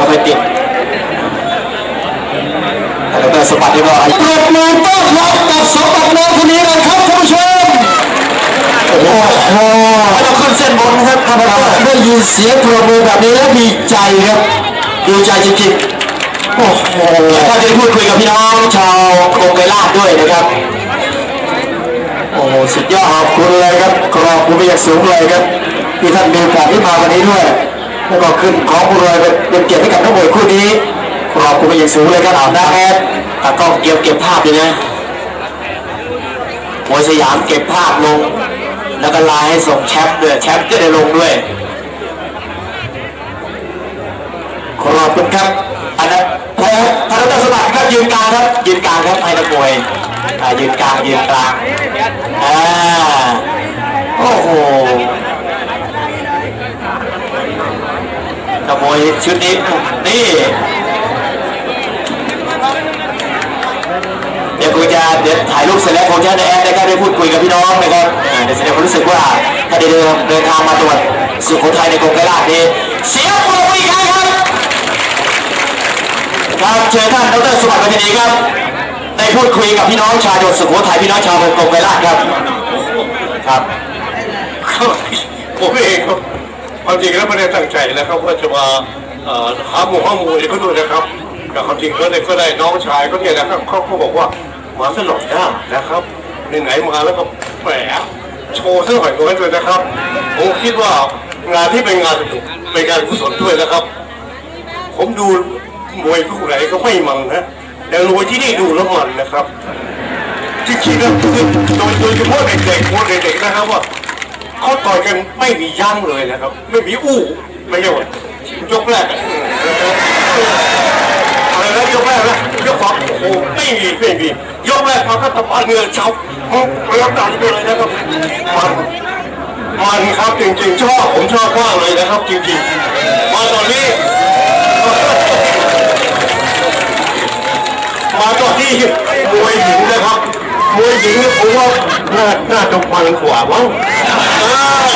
ก็ไม่ติดแล้วก็สมบัติที่ว่าปรบมือต้อนรับกับสมบัติน้องคนนี้เลยครับท่านผู้ชม โอ้โหไม่ต้องขึ้นเส้นบนนะครับท่านผู้ชมได้ยินเสียงปรบมือแบบนี้แล้วดีใจครับ ดีใจจริงๆ โอ้โหแล้วก็จะได้พูดคุยกับพี่น้องชาวโครงไกรลาดด้วยนะครับ โอ้โห สุดยอดขอบคุณเลยครับ ขอบคุณไปอย่างสูงเลยครับที่ท่านมีโอกาสที่มาวันนี้ด้วย แล้วก็ขึ้นของผู้รวยเป็นเกียรติให้กับทั้งหมดคู่นี้ขอบคุณไปอย่างสูงเลยครับเอาหน้าแอดตากล้องเก็บเก็บภาพอยู่นะมวยสยามเก็บภาพลง แล้วก็ไลน์ให้ส่งแชมป์ด้วยแชมป์จะได้ลงด้วยขอบคุณครับอันนั้นพระพระรัตนสมัครครับยืนกลางครับยืนกลางครับให้นักมวยอ่ายืนกลางยืนกลางอ่าโอ้โห นักมวยชุดนี้ นี่เดี๋ยวกูจะเดี๋ยวถ่ายรูปเสร็จแล้วคงจะได้แอดได้ก็ได้พูดคุยกับพี่น้องนะครับเดี๋ยวแสดงความรู้สึกว่าถ้าได้เดินเดินทางมาตรวจสุโขทัยในกรุงกรลาดนี้เสียงปรบมือกครั้งครับครับเชิญท่านดรสวัสดิ์ปัญญีครับได้พูดคุยกับพี่น้องชาวจังหวัดสุโขทัยพี่น้องชาวกรุงกรลาดครับครับผมเองครับ ความจริงแล้วไม่ได้ตั้งใจนะครับว่าจะมาเอ่อหาหมู่ห้าหมู่เขาดูนะครับแต่ความจริงก็ได้ก็ได้น้องชายก็เนี่ยนะครับเขาเขาบอกว่ามาสนุกนะนะครับไหนมาแล้วก็แหมโชว์เสักหอยก็ให้ด้วยนะครับผมคิดว่างานที่เป็นงานสนุกเป็นการกุศลด้วยนะครับ ผมดูมวยคู่ไหนก็ไม่มันนะแต่มวยที่นี่ดูแล้วมันนะครับจริงๆแล้วคือโดยโดยเฉพาะเด็กๆพวกเด็กๆนะครับว่า เขาต่อยกันไม่มียั้งเลยนะครับ ไม่มีอู้ไม่ใช่ว่ายกแรกอะไรนะยกแรกนะยกสองโอ้ไม่มีไม่มียกแรกมาก็ตะปาเงือชับแล้วดันไปเลยนะครับมันมันครับจริงๆชอบผมชอบมากเลยนะครับ จริงๆมาตอนนี้มาต่อที่มวยหญิงนะครับมวยหญิงเนี่ยผมว่าน่าน่าจะมันกว่ามั้ง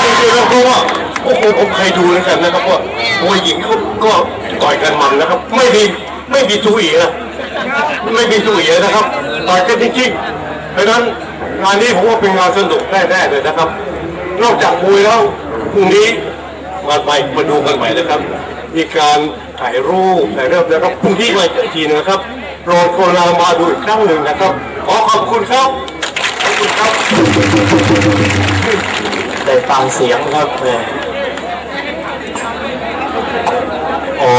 จริงๆแล้วเราะว่าโอ้โหผมเคยดูแล้วกันนะครับว่ามวยหญิงเขาก็ต่อยกันมันนะครับ ไม่มีไม่มีทูอีนะไม่มีทูอีนะครับต่อยกันจริงๆเพราะฉะนั้นงานนี้ผมว่าเป็นงานสนุกแน่ๆเลยนะครับ นอกจากมวยแล้วพรุ่งนี้มาไปมาดูกันใหม่นะครับ มีการถ่ายรูปถ่ายรูปนะครับพรุ่งนี้มาอีกทีนะครับโปรดกรุณามาดูอีกครั้งหนึ่งนะครับ ขอขอบคุณครับ ขอบคุณครับ ได้ฟังเสียงครับโอ้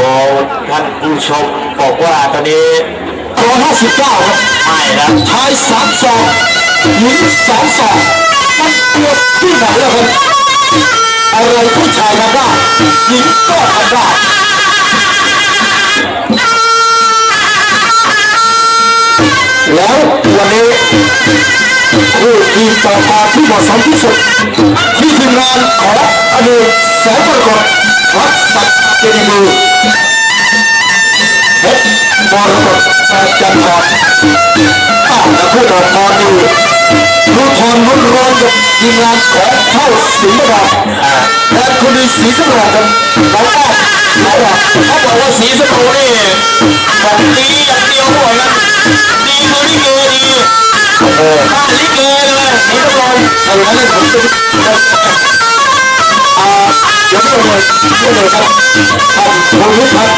ท่านผู้ชมบอกว่าตอนนี้ร้อยห้าสิบเก้าครับไม่นะชายสามสองหญิงสองสองมันเกิดที่ไหนล่ะครับอะไรผู้ชายทำได้หญิงก็ทำได้แล้ววันนี้ ผู้ทีมต่อมาที่เหมาะสมที่สุดที่ทีมงานของอเนกแสนประกฏวัดสัตว์เจดีย์มือเพชรมรกตแปดจันทร์อ้าวแล้วผู้ต่อมานี่รู้ทอนรุ่นร้อนกับทีมงานของเท่าสิงห์ดาและคุณดีศรีสมรกันเราก็เราเขาบอกว่าศรีสมรนี่แบบดีอย่างเดียวหัวนะ นั้นผมจะอ่าเดี๋ยวไม่เลยไม่เลยครับท่านผู้วิพัฒน์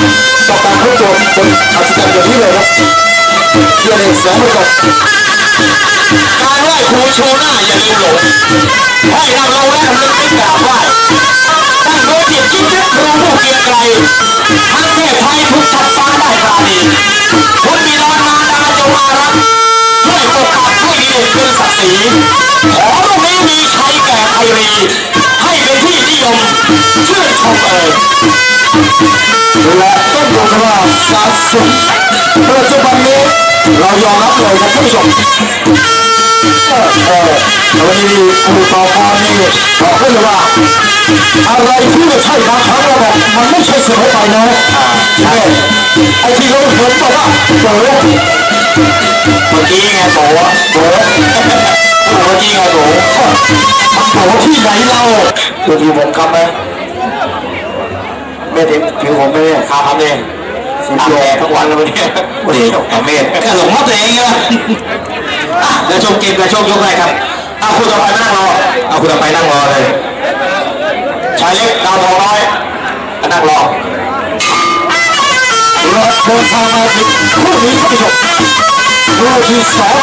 ต่อการเข้าตัวเป็นอัศจรรย์อย่างนี้เลยครับเชียร์เอกแสงประกอบการไหว้ครูโชว์หน้าอย่าลืมหลงให้เราเราแวะเลยไม่กราบไหว้ ชื่นชมเอ่ยและต้องบอกว่าสะสมปัจจุบันนี้เรายอมรับเลยนะท่านผู้ชมเออเออวันนี้คุณต่อพรนี่บอกได้เลยว่า อะไรที่ไม่ใช่บางครั้งเราบอกมันไม่ใช่เสมอไปนะใช่ไอ้ที่เราเห็นบอกว่าโบเมื่อกี้ไงโบโบเมื่อกี้ไงโบมันโบที่ไหนเราตัวที่ผมคำไหม ไม่ถึงผิวผมไม่ได้ข้าวพันเลยตามแดดทั้งวันเลยวันนี้วันนี้เอาเมฆก็หลงมัดตัวเองไงล่ะอะเดี๋ยวชมเกมเดี๋ยวชมยกให้ครับเอาคุณต่อไปนั่งรอเอาคุณต่อไปนั่งรอเลยชายเล็กดาวทองน้อยนั่งรอเราเดินทางมาถึงคู่นี้ท่านผู้ชมคู่ที่สอง